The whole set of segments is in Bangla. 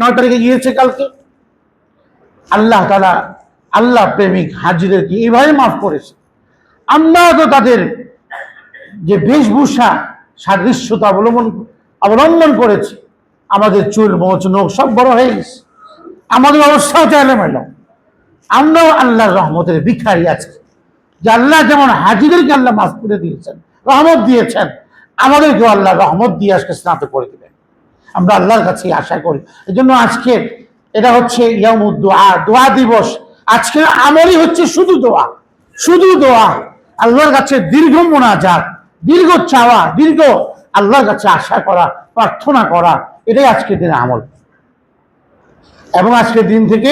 নয় তারিখে গিয়েছে কালকে। আল্লাহ তালা আল্লাহ প্রেমিক হাজিদেরকে এইভাবে মাফ করেছে। আমরা তো তাদের যে বেশভূষা, সাদৃশ্যতা অবলম্বন অবলম্বন করেছে। আমাদের চুল মোচ নখ সব বড় হয়ে গেছে। আমাদের অবস্থাও চাইলে মেল আমরাও আল্লাহর রহমতের ভিখারি আজকে। যে আল্লাহ যেমন হাজিদেরকে আল্লাহ মাফ করে দিয়েছেন, রহমত দিয়েছেন, আমাদেরকেও আল্লাহ রহমত দিয়ে আজকে স্নাত করে আমরা আল্লাহর কাছে আশা করি। এই জন্য আজকে এটা হচ্ছে ইয়ামুদ দোয়া দিবস। আজকের আমলই হচ্ছে শুধু দোয়া শুধু দোয়া। আল্লাহর কাছে দীর্ঘ মোনাজাত, দীর্ঘ চাওয়া, দীর্ঘ আল্লাহর কাছে আশা করা, প্রার্থনা করা, এটাই আজকের দিনের আমল। এবং আজকের দিন থেকে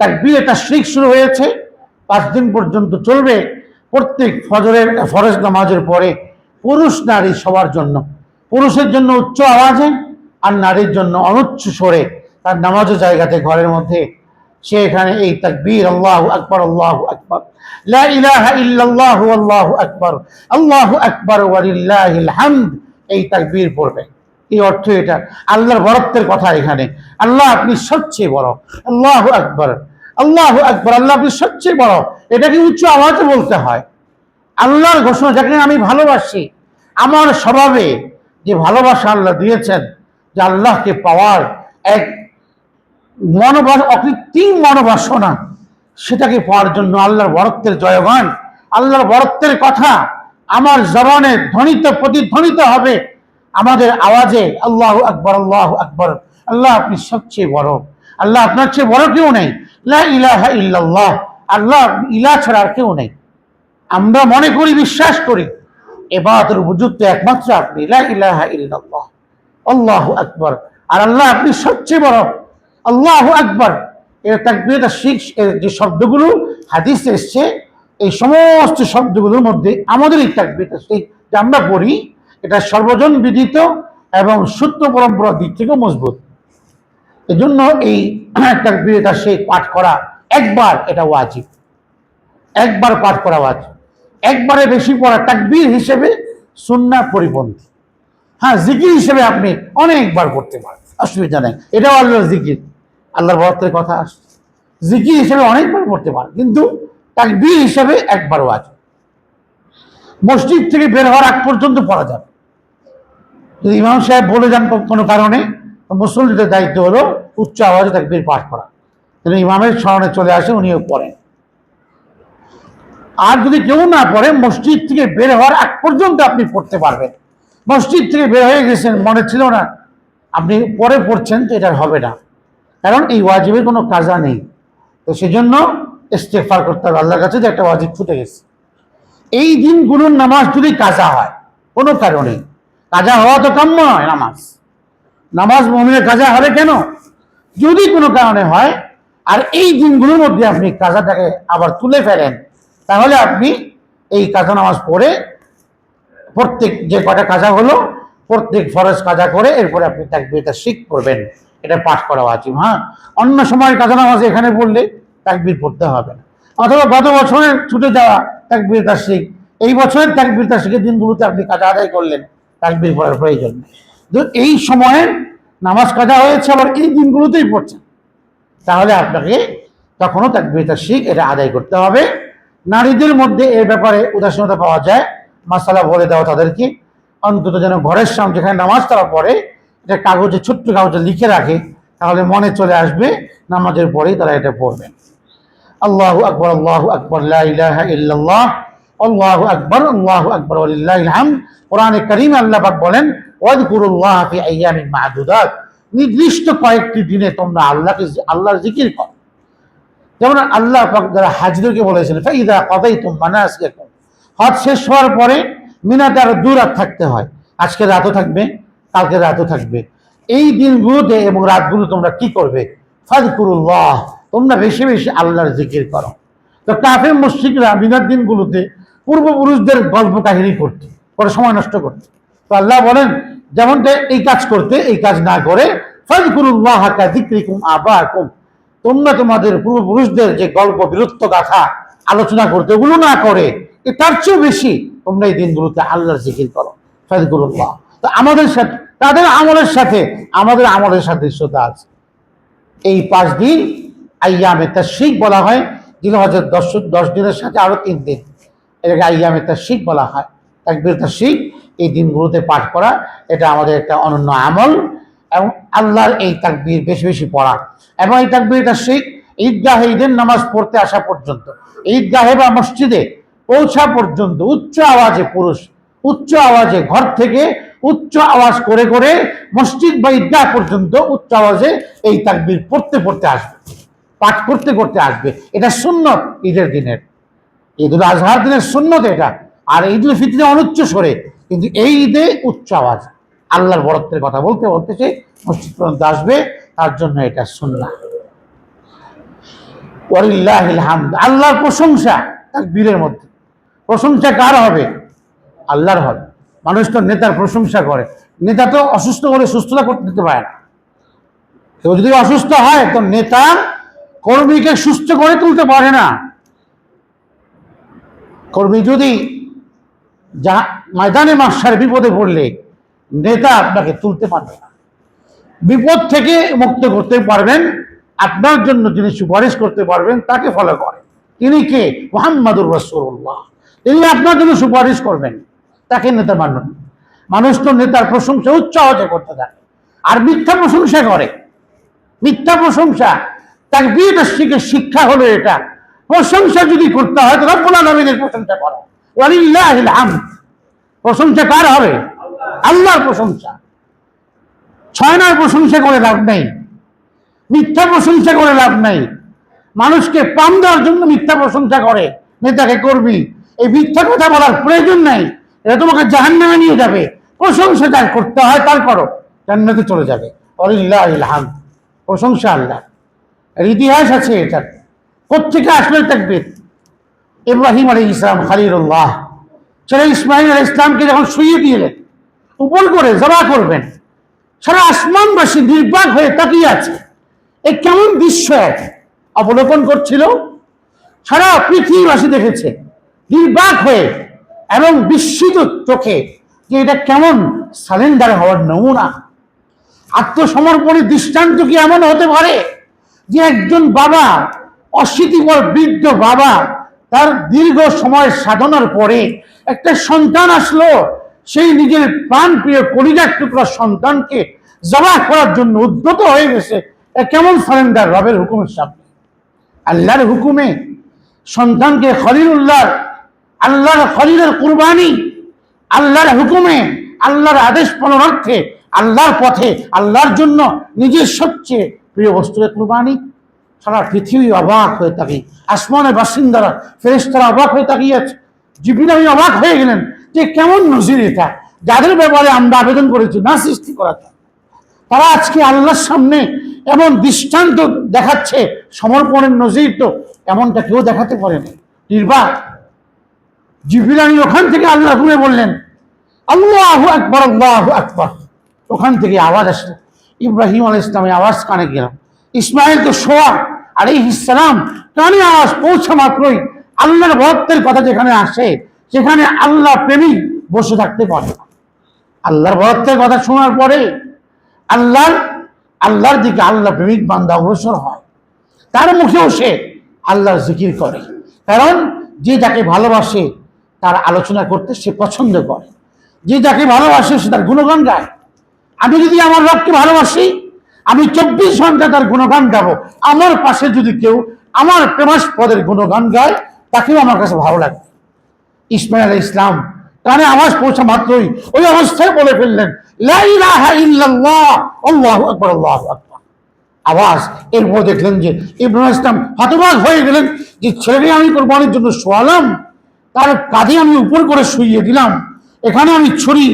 তার বিয়ে একটা শ্রিক শুরু হয়েছে। পাঁচ দিন পর্যন্ত চলবে প্রত্যেক ফজরের, ফরজ নামাজের পরে পুরুষ নারী সবার জন্য। পুরুষের জন্য উচ্চ আওয়াজে আর নারীর জন্য অনুচ্চ সরে তার নামাজের জায়গাতে ঘরের মধ্যে, সে এখানে এই তাকবীর, আল্লাহ আকবর আল্লাহ আকবর। লা ইলাহা ইল্লাল্লাহ, আল্লাহু আকবর আল্লাহু আকবর হামদ এই তাকবীর পড়বে। এই অর্থ এটা? আল্লাহর বরত্বের কথা এখানে। আল্লাহ আপনি সবচেয়ে বড়। আল্লাহ আকবর আল্লাহ আকবর, আল্লাহ আপনি সবচেয়ে বড়। এটাকে উচ্চ আওয়াজে বলতে হয়? আল্লাহর ঘোষণা যাকে আমি ভালোবাসি, আমার স্বভাবে যে ভালোবাসা আল্লাহ দিয়েছেন যে আল্লাহকে পাওয়ার এক মনোবাস অকৃত্রিম মনোবাসনা, সেটাকে পাওয়ার জন্য আল্লাহর বরত্বের জয়গান, আল্লাহর বরত্বের কথা আমার জবানে ধ্বনিত, প্রতিধ্বনিত হবে। আমাদের আওয়াজে আল্লাহ আকবর আল্লাহ আকবর। আল্লাহ আপনি সবচেয়ে বড়। আল্লাহ আপনার চেয়ে বড় কেউ নেই। ইলাহা ইল্লাল্লাহ। আল্লাহ ইলা ছাড়া আর কেউ নেই। আমরা মনে করি, বিশ্বাস করি। এবাদতের উপযুক্ত একমাত্র আপনি। ইলাহা ইল্লাল্লাহ। আল্লাহু আকবর। আর আল্লাহ আপনি সবচেয়ে বড়। আল্লাহু আকবর। এর তাকবীরটা শিখ যে শব্দগুলো, হাদিসে এসছে, এই সমস্ত শব্দগুলোর মধ্যে আমাদের এই তাকবীরটা সেই যে আমরা পড়ি, এটা সর্বজন বিদিত এবং সত্য পরম্পরার দিক থেকেও মজবুত। এজন্য এই তাকবীরটা সেই পাঠ করা একবার এটা ওয়াজিব। একবার পাঠ করা ওয়াজিব। একবারে বেশি পড়া তাকবীর হিসেবে সুন্না পরিপন্থী। হ্যাঁ জিকির হিসেবে আপনি অনেকবার করতে পারেন। অসুবিধা নেই এটাও আল্লাহর জিকির। আল্লাহর বরত্বের কথা আসছে। জিকির হিসেবে অনেকবার পড়তে পারেন, কিন্তু তাকবীর হিসেবে একবারও আছে। মসজিদ থেকে বের হওয়ার আগ পর্যন্ত পড়া যাবে। যদি ইমাম সাহেব বলে যান কোনো কারণে মুসল্লিদের দায়িত্ব হলো উচ্চ আওয়াজে তাকবীর পাঠ করা। তিনি ইমামের স্মরণে চলে আসে, উনিও পড়েন। আর যদি কেউ না পড়ে, মসজিদ থেকে বের হওয়ার আগ পর্যন্ত আপনি পড়তে পারবেন। মসজিদ থেকে বের হয়ে গেছেন, মনে ছিল না। আপনি পরে পড়ছেন তো এটা হবে না। কারণ এই ওয়াজিবের কোনো কাজা নেই। তো সেজন্য ইস্তেফার করতে হবে। আল্লাহর কাছে যে একটা ওয়াজিব ছুটে গেছে। এই দিনগুলোর নামাজ যদি কাজা হয়, কোনো কারণে। কাজা হওয়া তো কাম্য নয় নামাজ। নামাজ মমিনের কাজা হবে কেন? যদি কোনো কারণে হয়, আর এই দিনগুলোর মধ্যে আপনি কাজাটাকে আবার তুলে ফেলেন, তাহলে আপনি এই কাজা নামাজ পড়ে প্রত্যেক যে কটা কাজা হলো, প্রত্যেক ফরজ কাজা করে এরপরে আপনি তাকবিরটা শিখ করবেন এটা পাঠ করা উচিত হ্যাঁ? অন্য সময় কাজা নামাজ এখানে পড়লে তাকবির পড়তে হবে না। অথবা গত বছরের ছুটে যাওয়া তাকবির শিখ এই বছরের তাকবির শিখের দিনগুলোতে আপনি কাজা আদায় করলেন, তাকবির পড়ার প্রয়োজন এই সময়ে নামাজ কাজা হয়েছে, আবার এই দিনগুলোতেই পড়ছেন। তাহলে আপনাকে তখনও তাকবিরটা শিখ এটা আদায় করতে হবে। নারীদের মধ্যে এ ব্যাপারে উদাসীনতা পাওয়া যায় মাসালা বলে দেওয়া তাদেরকে। অন্তত যেন ঘরের সামনে যেখানে নামাজ তারা পড়ে, এটা কাগজে, ছোট্ট কাগজে লিখে রাখে, তাহলে মনে চলে আসবে নামাজের পরেই তারা এটা পড়বেন আল্লাহু আকবর আল্লাহু আকবর ইল্লাল্লাহ, আল্লাহু আকবর আল্লাহু আকবর ওয়ালিল্লাহিল হামদ কোরআনে করিম আল্লাহাক বলেন, ওয়াজকুরুল্লাহ ফি মা'দুদাত নির্দিষ্ট কয়েকটি দিনে তোমরা আল্লাহকে আল্লাহর জিকির করো। যেমন আল্লাহ পাক যারা হাজদেরকে বলেছেন ফাইদা কদাইতুম মানাসিকাকুম হজ শেষ হওয়ার পরে মিনাতে আরও দু রাত থাকতে হয়। আজকে রাতও থাকবে, কালকে রাতও থাকবে। এই দিনগুলোতে এবং রাতগুলো তোমরা কি করবে? ফাজকুরুল্লাহ তোমরা বেশি বেশি আল্লাহর জিকির করো। তো কাফের মুশরিকরা মিনার দিনগুলোতে পূর্বপুরুষদের গল্প কাহিনী করতে পরে সময় নষ্ট করতে। তো আল্লাহ বলেন, যেমনটা এই কাজ করতে, এই কাজ না করে ফাজকুরুল্লাহ কা যিকরিকুম আবাকুম। তোমরা তোমাদের পূর্বপুরুষদের যে গল্প বীরত্ব গাথা আলোচনা করতে, ওগুলো না করে তার চেয়েও বেশি তোমরা এই দিনগুলোতে আল্লাহর জিকির করো। ফাজকুরুল্লাহ। তো আমাদের সাথে, তাদের আমলের সাথে আমাদের আমলের সাদৃশ্যতা আছে। এই পাঁচ দিন আইয়ামে তাশরিক বলা হয় দিল হজর দশ দশ দিনের সাথে আরও তিন দিন। এটাকে আইয়ামে তাশরিক বলা হয়। তাকবীর তাশরিক, এই দিনগুলোতে পাঠ করা, এটা আমাদের একটা অনন্য আমল। এবং আল্লাহর এই তাকবীর বেশি বেশি পড়া। এবং এই তাকবীর তাশরিক ঈদগাহে ঈদের নামাজ পড়তে আসা পর্যন্ত, ঈদগাহে বা মসজিদে পৌঁছা পর্যন্ত উচ্চ আওয়াজে পুরুষ, উচ্চ আওয়াজে ঘর থেকে উচ্চ আওয়াজ করে করে মসজিদ বা ঈদগাহ পর্যন্ত উচ্চ আওয়াজে এই তাকবির পড়তে পড়তে আসবে, পাঠ করতে করতে আসবে। এটা সুন্নত ঈদের দিনের। ঈদুল আজহার দিনের সুন্নত এটা। আর ঈদুল ফিতরে অনুচ্চ সরে কিন্তু এই ঈদে উচ্চ আওয়াজ। আল্লাহর বরত্বের কথা বলতে বলতেছে মসজিদ পর্যন্ত আসবে, তার জন্য এটা সুন্না আল্লাহর প্রশংসা তাকবীরের মধ্যে। প্রশংসা কার হবে? আল্লাহর হবে। মানুষ তো নেতার প্রশংসা করে। নেতা তো অসুস্থ করে সুস্থতা করতে দিতে পারে না। কেউ যদি অসুস্থ হয়, তো নেতা কর্মীকে সুস্থ করে তুলতে পারে না। কর্মী যদি যা ময়দানে মাসার বিপদে পড়লে, নেতা আপনাকে তুলতে পারবে না। বিপদ থেকে মুক্ত করতে পারবেন, আপনার জন্য যিনি সুপারিশ করতে পারবেন, তাকে ফলো করেন তিনি কে? মোহাম্মদুর রসুল্লাহ তিনি আপনার জন্য সুপারিশ করবেন। তাকে নেতা মানুন মানুষ তো নেতার প্রশংসা, উচ্চ করতে থাকে। আর মিথ্যা প্রশংসা করে। মিথ্যা প্রশংসা। তার বিয়েটার শিক্ষা হলো এটা। প্রশংসা যদি করতে হয়, তো রব্বুল আলমিনের প্রশংসা করো। ওয়ালিল্লাহিল প্রশংসা কার হবে? আল্লাহর প্রশংসা। ছয় নয় প্রশংসা করে লাভ নেই। মিথ্যা প্রশংসা করে লাভ নেই। মানুষকে পাম দেওয়ার জন্য মিথ্যা প্রশংসা করে। নেতাকে করবি এই মিথ্যা কথা বলার প্রয়োজন নাই। এটা তোমাকে জাহান নামে নিয়ে যাবে। প্রশংসা যার করতে হয়, তার করো। জান্নাতে চলে যাবে। অলিল্লাহ প্রশংসা আল্লাহ। এর ইতিহাস আছে এটার কোথেকে আসলে থাকবে ইব্রাহিম আলী ইসলাম খালিরুল্লাহ ছেলে ইসমাইল আলী ইসলামকে যখন শুয়ে দিলেন, উপর করে জবা করবেন, সারা আসমানবাসী নির্বাক হয়ে তাকিয়ে আছে। এ কেমন দৃশ্য এক? অবলোকন করছিল। সারা পৃথিবীবাসী দেখেছে। নির্বাক হয়ে এবং বিস্মিত চোখে যে এটা কেমন সালেন্ডার হওয়ার নমুনা। আত্মসমর্পণের দৃষ্টান্ত কি এমন হতে পারে যে একজন বাবা, অশীতিকর বৃদ্ধ বাবা তার দীর্ঘ সময় সাধনার পরে একটা সন্তান আসলো, সেই নিজের প্রাণ প্রিয় কলিজার টুকরা সন্তানকে জবাহ করার জন্য উদ্যত হয়ে গেছে। কেমন সারেন্ডার রবের হুকুমের সামনে। আল্লাহর হুকুমে সন্তানকে খলিলুল্লাহ আল্লাহর খলিলের কুরবানি, আল্লাহর হুকুমে, আল্লাহর আদেশ পালনার্থে আল্লাহর পথে, আল্লাহর জন্য নিজের সবচেয়ে প্রিয় বস্তুকে কুরবানি। সারা পৃথিবী অবাক হয়ে তাকিয়ে, আসমানের বাসিন্দারা, ফেরেশতারা অবাক হয়ে তাকিয়েছে জিবিন আমি অবাক হয়ে গেলেন যে কেমন নজির এটা? যাদের ব্যাপারে আমরা আবেদন করেছি, না সৃষ্টি জন্য তারা আজকে আল্লাহর সামনে এমন দৃষ্টান্ত দেখাচ্ছে, সমর্পণের নজির তো এমনটা কেউ দেখাতে পারেনি। নির্বাক জিবিরানি ওখান থেকে আল্লাহ ঘুরে বললেন, আল্লাহ আকবর আল্লাহ আকবর। ওখান থেকে আওয়াজ আসলো। ইব্রাহিম আল ইসলামের আওয়াজ কানে গেলাম ইসমাইল তো শোয়া আর এই ইসলাম কানে আওয়াজ পৌঁছা মাত্রই আল্লাহর ভক্তের কথা যেখানে আসে, সেখানে আল্লাহ প্রেমিক বসে থাকতে পারে। আল্লাহর ভক্তের কথা শোনার পরে আল্লাহর আল্লাহর দিকে আল্লাহ প্রেমিক বান্দা অগ্রসর হয়। তার মুখেও সে আল্লাহর জিকির করে। কারণ যে যাকে ভালোবাসে তার আলোচনা করতে সে পছন্দ করে। যে যাকে ভালোবাসে সে তার গুণগান গায়। আমি যদি আমার রবকে ভালোবাসি, আমি চব্বিশ ঘণ্টা তার গুণগান গাবো। আমার পাশে যদি কেউ আমার প্রেমাস্পদের গুণগান গায়, তাকেও আমার কাছে ভালো লাগে। ইসমাইল আলাইহিস ইসলাম কানে আওয়াজ পৌঁছা মাত্রই ওই অবস্থায় বলে ফেললেন আওয়াজ, এরপর দেখলেন যে ইব্রাহিম ইসলাম হতবাক হয়ে গেলেন যে, ছেলেকে আমি কোরবানির জন্য শোয়ালাম। তার কাঁধে আমি উপর করে শুইয়ে দিলাম। এখানে আমি ছুরি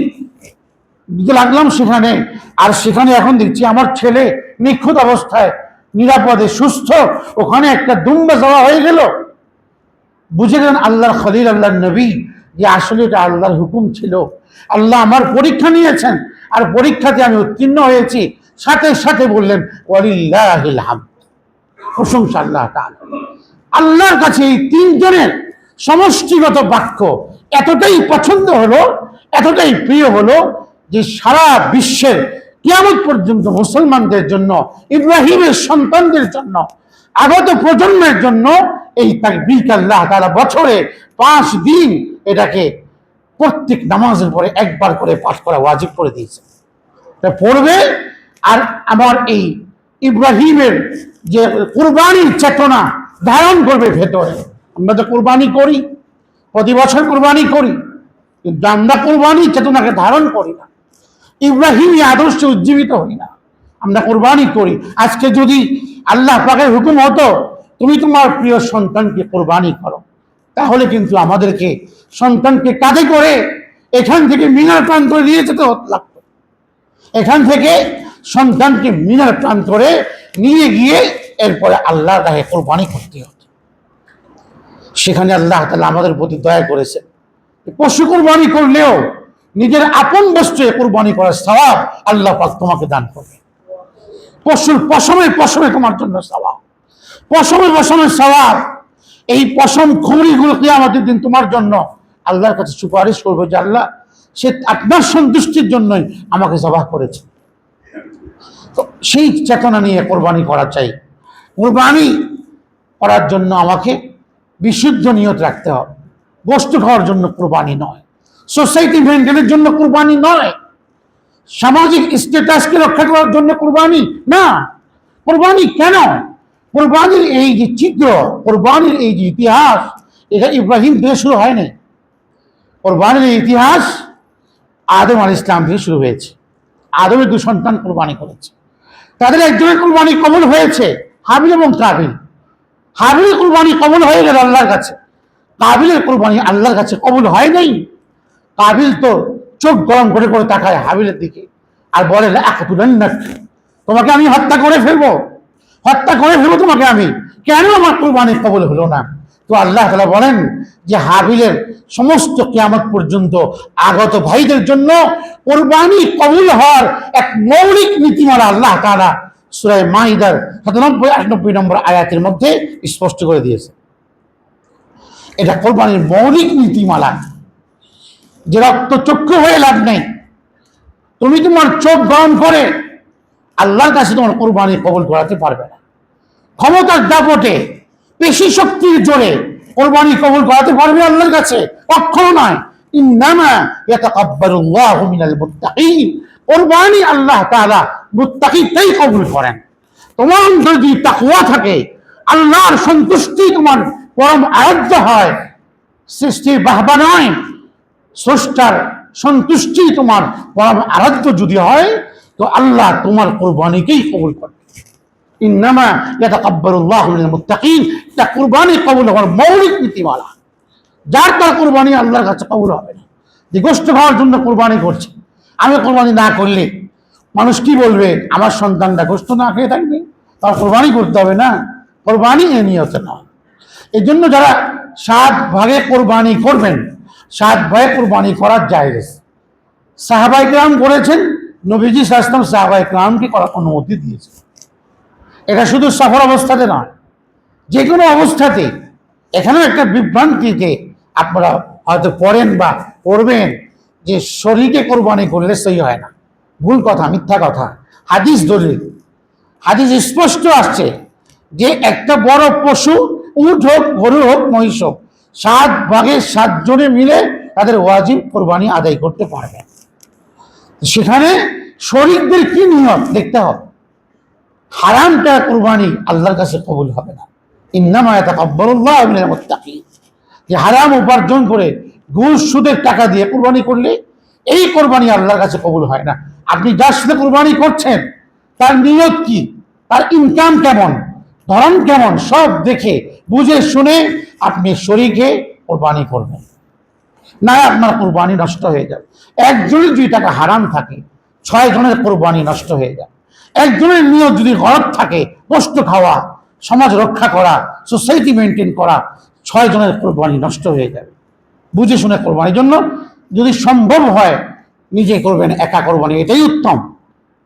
দিতে লাগলাম সেখানে। আর সেখানে এখন দেখছি আমার ছেলে নিখুঁত অবস্থায়, নিরাপদে, সুস্থ। ওখানে একটা দুম্বা যাওয়া হয়ে গেল। বুঝে গেলেন আল্লাহর খলিল, আল্লাহর নবী, যে আসলে এটা আল্লাহর হুকুম ছিল। আল্লাহ আমার পরীক্ষা নিয়েছেন। আর পরীক্ষাতে আমি উত্তীর্ণ হয়েছি। সাথে সাথে বললেন প্রশংসা আল্লাহ আল্লাহর কাছে এই তিনজনের সমষ্টিগত বাক্য এতটাই পছন্দ হলো, এতটাই প্রিয় হলো যে সারা বিশ্বের কিয়ামত পর্যন্ত মুসলমানদের জন্য, ইব্রাহিমের সন্তানদের জন্য, আগত প্রজন্মের জন্য এই তাকবীর আল্লাহ তাআলা বছরে পাঁচ দিন এটাকে প্রত্যেক নামাজের পরে একবার করে পাঠ করা ওয়াজিব করে দিয়েছে। পড়বে আর আমার এই ইব্রাহিমের যে কুরবানির চেতনা ধারণ করবে ভেতরে। আমরা তো কুরবানি করি, প্রতি বছর কুরবানি করি, কিন্তু আমরা কুরবানির চেতনাকে ধারণ করি না। ইব্রাহিমী আদর্শে উজ্জীবিত হই না। আমরা কোরবানি করি। আজকে যদি আল্লাহ পাকের হুকুম হতো, তুমি তোমার প্রিয় সন্তানকে কোরবানি করো, তাহলে কিন্তু আমাদেরকে সন্তানকে কাঁধে করে এখান থেকে মিনার প্রান্তরে নিয়ে যেতে লাগতো। এখান থেকে সন্তানকে মিনার প্রান্তরে নিয়ে গিয়ে এরপরে আল্লাহ রাহে কোরবানি করতে হতো। সেখানে আল্লাহ তালা আমাদের প্রতি দয়া করেছে পশু কোরবানি করলেও নিজের আপন বস্তু কোরবানি করার স্বভাব আল্লাহ পাক তোমাকে দান করবে। পশুর পশমে পশমে তোমার জন্য স্বভাব পশমে পশমের স্বভাব এই পশম খুমড়িগুলো আমাদের দিন তোমার জন্য আল্লাহর কাছে সুপারিশ করবে যে আল্লাহ সে আপনার সন্তুষ্টির জন্যই আমাকে জবাহ করেছে। তো সেই চেতনা নিয়ে কোরবানি করা চাই। কোরবানি করার জন্য আমাকে বিশুদ্ধ নিয়ত রাখতে হবে। গোস্ত খাওয়ার জন্য কোরবানি নয়। সোসাইটি মেনটেনের জন্য কোরবানি নয়। সামাজিক স্ট্যাটাসকে রক্ষা করার জন্য কোরবানি না। কোরবানি কেন? কোরবানির এই যে চিত্র, কোরবানির এই যে ইতিহাস, এটা ইব্রাহিম থেকে শুরু হয়নি। কোরবানির ইতিহাস আদম আল ইসলাম থেকে শুরু হয়েছে। আদমের দু সন্তান কোরবানি করেছে। তাদের একজনের কোরবানি কবল হয়েছে, হাবিল এবং কাবিল। হাবিল কোরবানি কবল হয়ে গেল আল্লাহর কাছে। কাবিলের কুরবানি আল্লাহর কাছে কবল হয় নাই। কাবিল তো চোখ গরম করে করে তাকায় হাবিলের দিকে আর বলে না তোমাকে আমি হত্যা করে ফেলব। হত্যা করে ফেলব তোমাকে আমি। কেন আমার কোরবানি কবল হলো না? তো আল্লাহ তালা বলেন যে, হাবিলের সমস্ত কিয়ামত পর্যন্ত আগত ভাইদের জন্য কোরবানি কবুল হওয়ার এক মৌলিক নীতিমালা আল্লাহ তালা সুরায় মাইদার সাতানব্বই আটানব্বই নম্বর আয়াতের মধ্যে স্পষ্ট করে দিয়েছে। এটা কোরবানির মৌলিক নীতিমালা। যে রক্ত চক্ষু হয়ে লাভ নেই, তুমি তোমার চোখ গরম করে আল্লাহর কাছে তোমার কোরবানি কবল করাতে পারবে না। ক্ষমতার দাপটে, পেশি শক্তির জোরে কোরবানি কবল করাতে পারবে আল্লাহর কাছে? কখনো নয়। ইন্নামা ইয়াতাকাব্বালুল্লাহু মিনাল মুত্তাকিন। কোরবানি আল্লাহ তাআলা মুত্তাকিনটাই কবুল করেন। তোমার যদি তাকওয়া থাকে, আল্লাহর সন্তুষ্টি তোমার পরম আরাধ্য হয়। সৃষ্টির বাহবা নয়, স্রষ্টার সন্তুষ্টি তোমার পরম আরাধ্য যদি হয়, তো আল্লাহ তোমার কোরবানিকেই কবুল করবে। ইন্নামা ইয়াতাকাব্বালুল্লাহু মিনাল মুত্তাকিন, এটা কুরবানি কবুল হওয়ার মৌলিক নীতিমালা। যার তার কোরবানি আল্লাহর কাছে কবুল হবে না। যে খাওয়ার জন্য কোরবানি করছে। আমি কোরবানি না করলে মানুষ কি বলবে? আমার সন্তানটা গোষ্ঠ না খেয়ে থাকবে। তার কোরবানি করতে হবে না। কোরবানি এ নিয়তে না। এই জন্য যারা সাত ভাগে কোরবানি করবেন, সাত ভাগে কোরবানি করার জায়গা সাহাবাই ক্রাম করেছেন নবীজি সাহসাম সাহাবাই ক্রামকে করার অনুমতি দিয়েছে এটা শুধু সফর অবস্থাতে নয় যে কোনো অবস্থাতে। এখানেও একটা বিভ্রান্তিতে আপনারা হয়তো পড়েন বা পড়বেন। যে শরীরকে কোরবানি করলে সই হয় না। ভুল কথা, মিথ্যা কথা। হাদিস দলিল। হাদিস স্পষ্ট আসছে যে একটা বড় পশু উঠ হোক, গরু হোক, মহিষ হোক, সাত ভাগের সাতজনে মিলে তাদের ওয়াজিব কোরবানি আদায় করতে পারবে। সেখানে শরীরদের কি নিয়ম দেখতে হবে। হারামটা কোরবানি আল্লাহর কাছে কবুল হবে না। ইন্নামা ইয়াতাকাব্বালুল্লাহু মিনাল মুত্তাকিন। যে হারাম উপার্জন করে ঘুষ সুদের টাকা দিয়ে কোরবানি করলে এই কোরবানি আল্লাহর কাছে কবুল হয় না। আপনি যার সাথে কোরবানি করছেন, তার নিয়ত কি? তার ইনকাম কেমন? ধরন কেমন? সব দেখে, বুঝে, শুনে আপনি শরীকে কোরবানি করবেন। না, আপনার কোরবানি নষ্ট হয়ে যাবে। একজনের যদি টাকা হারাম থাকে ছয় জনের কোরবানি নষ্ট হয়ে যায় একজনের নিয়ত যদি গরব থাকে কষ্ট খাওয়া, সমাজ রক্ষা করা সোসাইটি মেনটেন করা ছয় জনের কোরবানি নষ্ট হয়ে যাবে। বুঝে শুনে কোরবানির জন্য যদি সম্ভব হয়, নিজে করবেন, একা কোরবানি এটাই উত্তম।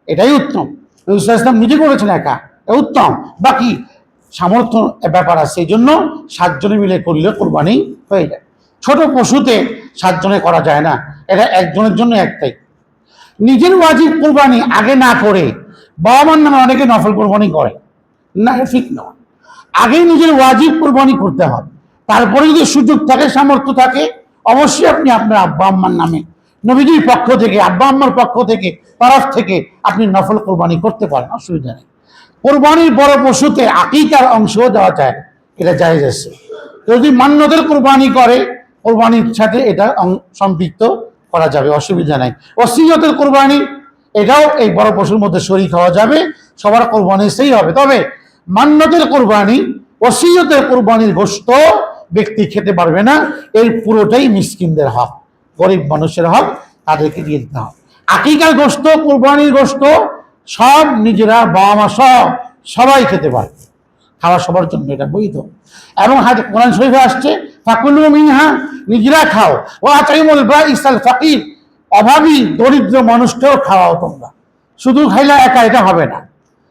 এটাই উত্তম। ইসলাম নিজে করেছেন একা। উত্তম। বাকি সামর্থ্য ব্যাপার আছে। এই জন্য সাতজনে মিলে করলে কোরবানি হয়ে যায়। ছোট পশুতে সাতজনে করা যায় না। এটা একজনের জন্য একটাই। নিজের ওয়াজিব কোরবানি আগে না করে বাবা মার নামে অনেকে নফল কোরবানি করে। না, ঠিক নয়। আগে নিজের ওয়াজিব কোরবানি করতে হবে। তারপরে যদি সুযোগ থাকে, সামর্থ্য থাকে, অবশ্যই আপনি আপনার আব্বা আম্মার নামে, নবীজির পক্ষ থেকে, আব্বা আম্মার পক্ষ থেকে, তরফ থেকে আপনি নফল কোরবানি করতে পারেন, অসুবিধা নেই। কোরবানির বড় পশুতে আকিকার অংশও দেওয়া যায়, এটা জায়েজ আছে। যদি মান্যদের কোরবানি করে, কোরবানির সাথে এটা সম্পৃক্ত করা যাবে, অসুবিধা নাই। অসিয়তের কোরবানি, এটাও এই বড় পশুর মধ্যে শরিক হওয়া যাবে, সবার কোরবানি সেই হবে। তবে মান্যতের কোরবানি, ওসিয়তের কোরবানির গোস্ত ব্যক্তি খেতে পারবে না এর পুরোটাই মিসকিনদের হক গরিব মানুষের হক তাদেরকে দিয়ে দিতে হবে। আকিকার গোস্ত কোরবানির গোস্ত সব নিজেরা বাবা মা সব, সবাই খেতে পারে খাওয়া সবার জন্য এটা বৈধ। এবং হাতে কোরআন শরীফে আসছে, ফাকুলু মিনহা নিজেরা খাও। ও আচাইমুল বা ইসাল ফাকির অভাবী, দরিদ্র মানুষকেও খাওয়াও তোমরা। শুধু খাইলে একা এটা হবে না।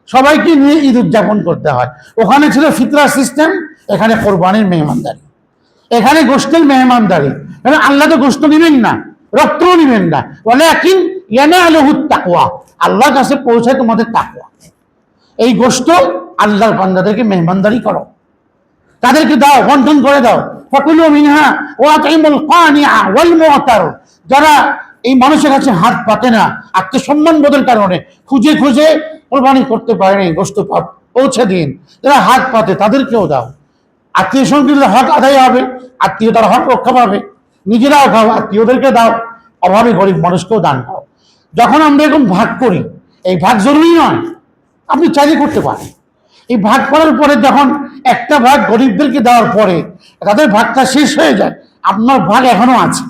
সবাইকে নিয়ে ঈদ উদযাপন করতে হয়। ওখানে ছিল ফিতরা সিস্টেম, এখানে কোরবানির মেহমানদারি। এখানে গোষ্ঠের মেহমানদারি। কারণ আল্লাহ তো গোষ্ঠ নিবেন না, রক্তও নিবেন না। বলে একিন ইয়ানা তাকুয়া আল্লাহর কাছে পৌঁছায় তোমাদের তাকুয়া এই গোষ্ঠ আল্লাহর বান্দাদেরকে মেহমানদারি করো। তাদেরকে দাও, বন্টন করে দাও। ফকুলু মিনহা ও আতাইমুল কানিআ ওয়াল মুআতার যারা এই মানুষের কাছে হাত পাতে না, আত্মসম্মান বোধের কারণে খুঁজে খুঁজে কোরবানি করতে পারেনি গোষ্ঠ পৌঁছে দিন। যারা হাত পাতে তাদেরকেও দাও। আত্মীয় সঙ্গীদের হক আদায় হবে আত্মীয়তার হক রক্ষা পাবে। নিজেরাও খাও, আত্মীয়দেরকে দাও, অভাবে গরিব মানুষকেও দান করো। যখন আমরা এরকম ভাগ করি, এই ভাগ জরুরি নয়, আপনি চাইলে করতে পারেন। এই ভাগ করার পরে যখন একটা ভাগ গরিবদেরকে দেওয়ার পরে তাদের ভাগটা শেষ হয়ে যায়, আপনার ভাগ এখনও আছে।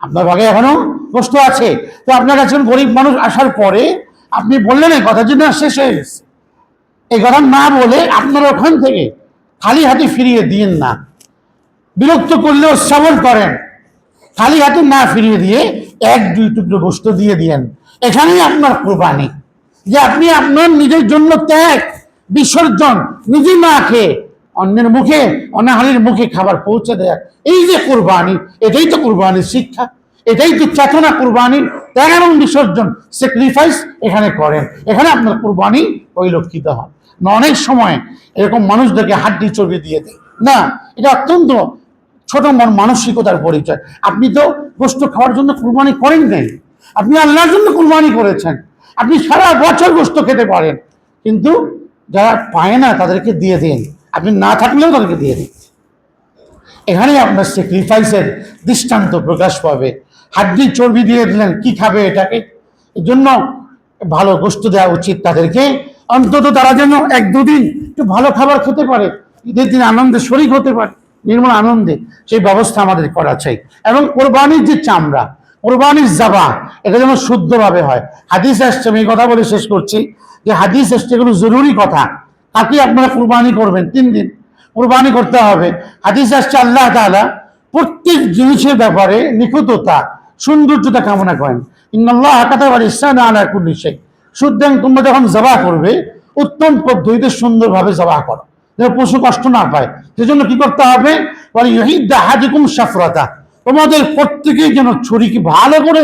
আপনার ভাগে এখনও কষ্ট আছে। তো আপনার কাছে গরিব মানুষ আসার পরে আপনি বললেন, এই কথা জন্য শেষ হয়ে গেছে। এই কথা না বলে আপনার ওখান থেকে খালি হাতে ফিরিয়ে দিন না। বিরক্ত করলেও শ্রবণ করেন। খালি হাতে না ফিরিয়ে দিয়ে এক, দুই টুকরো বস্তু দিয়ে দিয়েন। এখানেই আপনার কোরবানি। যে আপনি আপনার নিজের জন্য ত্যাগ, বিসর্জন, নিজে না খেয়ে অন্যের মুখে, অনাহারের মুখে খাবার পৌঁছে দেয়। এই যে কোরবানি, এটাই তো কোরবানির শিক্ষা। এটাই তো চেতনা কোরবানির ত্যাগ এবং বিসর্জন স্যাক্রিফাইস এখানে করেন। এখানে আপনার কোরবানি পরিলক্ষিত হয়। না, অনেক সময় এরকম মানুষদেরকে হাড্ডি চর্বি দিয়ে দেয়। না, এটা অত্যন্ত ছোট মন মানসিকতার পরিচয়। আপনি তো গোস্ত খাওয়ার জন্য কুরবানি করেন নাই। আপনি আল্লাহর জন্য কুরবানি করেছেন। আপনি সারা বছর গোস্ত খেতে পারেন। কিন্তু যারা পায় না, তাদেরকে দিয়ে দিন। আপনি না থাকলেও তাদেরকে দিয়ে দিন। এখানে আপনার স্যাক্রিফাইসের দৃষ্টান্ত প্রকাশ পাবে। হাড্ডি চর্বি দিয়ে দিলেন, কি খাবে এটাকে? এই জন্য ভালো গোস্ত দেওয়া উচিত তাদেরকে। অন্তত তারা যেন এক দুদিন একটু ভালো খাবার খেতে পারে। ঈদের দিন আনন্দে শরিক হতে পারে, নির্মল আনন্দে সেই ব্যবস্থা আমাদের করা চাই। এবং কোরবানির যে চামড়া, কোরবানির জাবা এটা যেন শুদ্ধভাবে হয়। হাদিস আসছে, আমি এই কথা বলে শেষ করছি যে হাদিস আসছে, এগুলো জরুরি কথা। কাকে আপনারা কোরবানি করবেন? তিন দিন কোরবানি করতে হবে। হাদিস আসছে, আল্লাহ তাআলা প্রত্যেক জিনিসের ব্যাপারে নিখুঁততা, সৌন্দর্যতা কামনা করেন। ইন্নাল্লাহ কাতাবার ইসলাম আলা কুল্লি শাই। সুতরাং তোমরা যখন জবা করবে, উত্তম পদ্ধতিতে সুন্দরভাবে জবা করো। যেন পশু কষ্ট না পায়। সেজন্য কি করতে হবে? হাজিকুম সাফরতা তোমাদের প্রত্যেকেই যেন ছুরিকে ভালো করে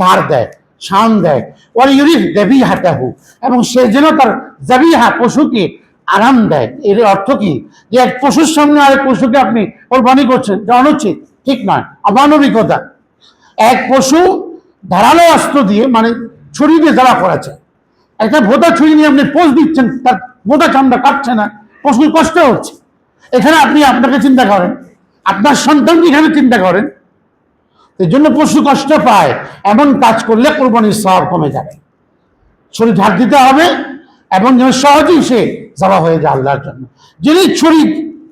ধার দেয়, শান দেয়। ওর ইউরিফ দেবী হাতাহু এবং সে যেন তার জাবিহা পশুকে আরাম দেয়। এর অর্থ কি? যে এক পশুর সামনে আরেক পশুকে আপনি কোরবানি করছেন, এটা অনুচিত, ঠিক নয়, অমানবিকতা। এক পশু ধারালো অস্ত্র দিয়ে মানে ছুরি দিয়ে জ্বালা করেছে। একটা ভোটা ছুরি নিয়ে আপনি পোষ দিচ্ছেন, তার ভোটা চামড়া কাটছে না পশুর কষ্ট হচ্ছে। এখানে আপনি আপনাকে চিন্তা করেন, আপনার সন্তানকে এখানে চিন্তা করেন এই জন্য পশু কষ্ট পায়। এমন কাজ করলে কোরবানির সব কমে যাবে। ছুরি ঝাড় দিতে হবে, এবং যেন সহজেই সে জবা হয়ে যায় আল্লাহর জন্য। যিনি ছুরি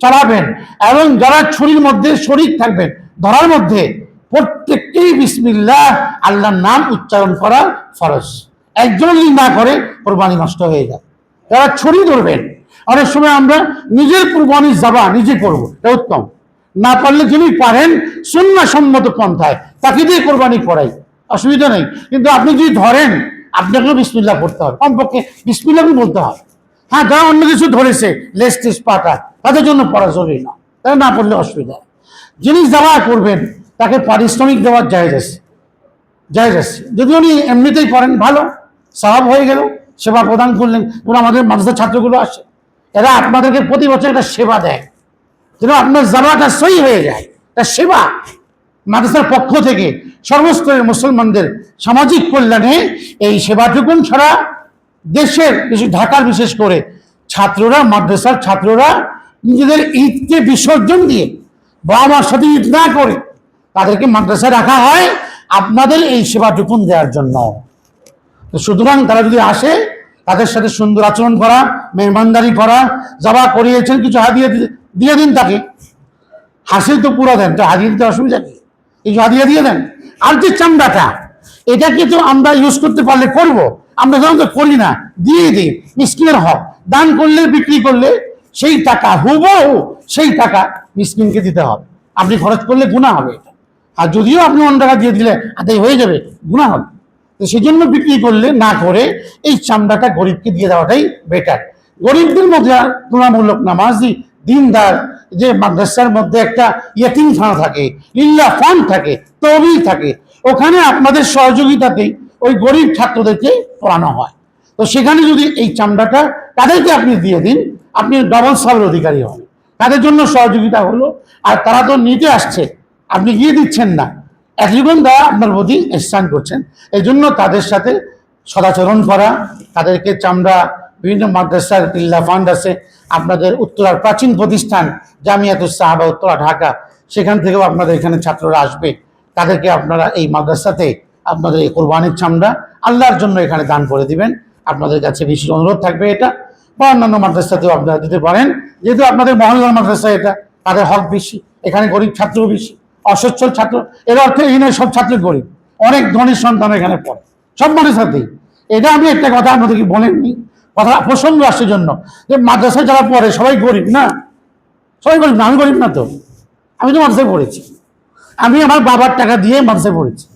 চালাবেন, এবং যারা ছুরির মধ্যে শরিক থাকবেন, ধরার মধ্যে প্রত্যেককেই বিসমিল্লাহ আল্লাহর নাম উচ্চারণ করা ফরজ। একজন যদি না করে, কোরবানি নষ্ট হয়ে যায়। যারা ছুরি ধরবেন। অনেক সময় আমরা নিজের কোরবানি যাবা নিজে করব, এটা উত্তম। না পারলে যিনি পারেন সম্মত পন্থায় তাকে দিয়ে কোরবানি করাই। অসুবিধা নেই। কিন্তু আপনি যদি ধরেন, আপনাকেও বিসমিল্লাহ করতে হবে। কমপক্ষে বিসমিল্লাহ বলতে হবে। হ্যাঁ যা অন্য কিছু ধরেছে, লেস টেস পাটা তাদের জন্য পড়া জরুরি না। তারা না পড়লে অসুবিধা যিনি যাওয়া করবেন তাকে পারিশ্রমিক দেওয়ার জায়গা আছে। জায়জ আছে। যদি উনি এমনিতেই করেন ভালো, স্বভাব হয়ে গেল, সেবা প্রদান করলেন এবং আমাদের মাদ্রাসার ছাত্রগুলো আসে। এরা আপনাদেরকে প্রতি বছর একটা সেবা দেয়। যেন আপনার জামাটা সই হয়ে যায় তা সেবা। মাদ্রাসার পক্ষ থেকে সর্বস্তরের মুসলমানদের সামাজিক কল্যাণে এই সেবাটুকুন ছাড়া দেশের ঢাকার বিশেষ করে ছাত্ররা, মাদ্রাসার ছাত্ররা নিজেদের ঈদকে বিসর্জন দিয়ে বাবা মার সাথে ঈদ না করে তাদেরকে মাদ্রাসায় রাখা হয় আপনাদের এই সেবাটুকুন দেওয়ার জন্য। সুতরাং তারা যদি আসে, তাদের সাথে সুন্দর আচরণ করা, মেহমানদারি করা জবা করিয়েছেন কিছু হাদিয়ে দিয়ে দিন তাকে। হাসিল তো পুরো দেন, তো হাদিয়ে দিতে অসুবিধা কি? কিছু হাদিয়ে দিয়ে দেন। আর যে চামড়াটা, এটাকে তো আমরা ইউজ করতে পারলে করব। আমরা যখন তো করি না, দিয়ে দিই মিসকিনের হক। দান করলে, বিক্রি করলে, সেই টাকা, হুবহু সেই টাকা মিসকিনকে দিতে হবে। আপনি খরচ করলে গুণা হবে এটা। আর যদিও আপনি অন্য টাকা দিয়ে দিলে আদায় হয়ে যাবে গুণা হবে। তো সেই জন্য বিক্রি করলে না করে এই চামড়াটা গরিবকে দিয়ে দেওয়াটাই বেটার গরিবদের মধ্যে তুলনামূলক নামাজি, দিনদার, যে মাদ্রাসার মধ্যে একটা ইয়েতিমখানা থাকে ইল্লা ফান্ড থাকে, তহবিল থাকে, ওখানে আপনাদের সহযোগিতাতেই ওই গরিব ছাত্রদেরকে পড়ানো হয়। তো সেখানে যদি এই চামড়াটা তাদেরকে আপনি দিয়ে দিন, আপনি ডবল সবের অধিকারী হন তাদের জন্য সহযোগিতা হলো, আর তারা তো নিতে আসছে আপনি গিয়ে দিচ্ছেন না। একজন তারা আপনার প্রতি স্থান করছেন। এই জন্য তাদের সাথে সদাচরণ করা, তাদেরকে চামড়া, বিভিন্ন মাদ্রাসার তিল্লা ফান্ড আছে, আপনাদের উত্তরার প্রাচীন প্রতিষ্ঠান জামিয়াতুস সাহাবা উত্তরা, ঢাকা, সেখান থেকেও আপনাদের এখানে ছাত্ররা আসবে। তাদেরকে আপনারা এই মাদ্রাসাতে আপনাদের এই কোরবানির চামড়া আল্লাহর জন্য এখানে দান করে দিবেন। আপনাদের কাছে বিশেষ অনুরোধ থাকবে এটা। বা অন্যান্য মাদ্রাসাতেও আপনারা দিতে পারেন। যেহেতু আপনাদের মহল্লার মাদ্রাসা এটা, তাদের হক বেশি, এখানে গরিব ছাত্রও বেশি। অসচ্ছল ছাত্র, এর অর্থ এই নয়, সব ছাত্র গরিব। অনেক ধনীর সন্তান এখানে পড়ে। সব মাদ্রাসাতেই এটা আমি একটা কথা আপনাদেরকে বলেননি। কথা প্রসঙ্গ আসছে জন্য। যে মাদ্রাসায় যারা পড়ে, সবাই গরিব না? সবাই গরিব না? আমি গরিব না তো? আমি তো মাদ্রাসায় পড়েছি। আমি আমার বাবার টাকা দিয়ে মাদ্রাসায় পড়েছি।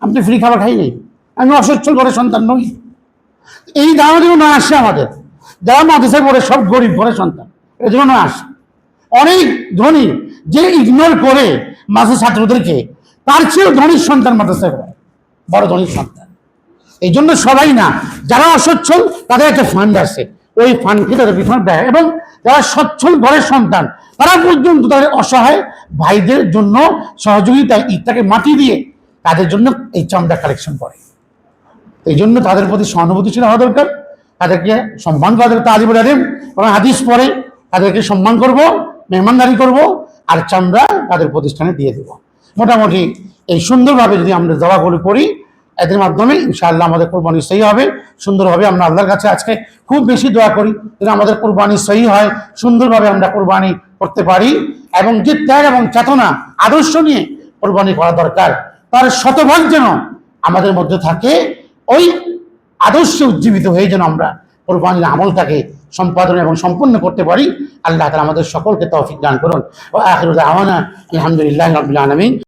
আমি তো ফ্রি খাবার খাই আমি অসচ্ছল ঘরের সন্তান নই। এই যেন না আসে আমাদের। যারা মাদ্রাসায় পড়ে, সব গরিব ঘরের সন্তান। এই জন্য না আসে। অনেক ধনী যে ইগনোর করে মাদ্রাসা ছাত্রদেরকে, তার চেয়েও ধনীর সন্তান মাদ্রাসায় পড়ে বড় ধনীর সন্তান। এই জন্য সবাই না, যারা অসচ্ছল, তাদের একটা ফান্ড আছে। ওই ফান্ডকে তাদের পিছনে দেয় এবং যারা সচ্ছল ঘরের সন্তান, তারা পর্যন্ত তাদের অসহায় ভাইদের জন্য সহযোগিতা ইত্যাকে মাটি দিয়ে তাদের জন্য এই চামড়া কালেকশন করে। এই জন্য তাদের প্রতি সহানুভূতিশীল হওয়া দরকার। তাদেরকে সম্মান করা দরকার। আজিবুল আলিম এবং হাদিস পরে তাদেরকে সম্মান করব, মেহমানদারি করব। আর চামড়া তাদের প্রতিষ্ঠানে দিয়ে দেব। মোটামুটি এই সুন্দরভাবে যদি আমরা জবাগুলি করি এদের মাধ্যমে ইনশাআল্লাহ আমাদের কোরবানি সহি হবে, সুন্দরভাবে আমরা আল্লাহর কাছে আজকে খুব বেশি দোয়া করি যেন আমাদের কোরবানি সহি হয়, সুন্দরভাবে আমরা কোরবানি করতে পারি এবং যে ত্যাগ এবং চেতনা, আদর্শ নিয়ে কোরবানি করা দরকার, তার শতভাগ যেন আমাদের মধ্যে থাকে, ওই আদর্শে উজ্জীবিত হয়ে যেন আমরা কোরবানির আমলটাকে সম্পাদন এবং সম্পূর্ণ করতে পারি, আল্লাহ তালা আমাদের সকলকে তৌফিক দান করুন। ও আখরুল আলহামদুলিল্লাহ রবিল আলমিন।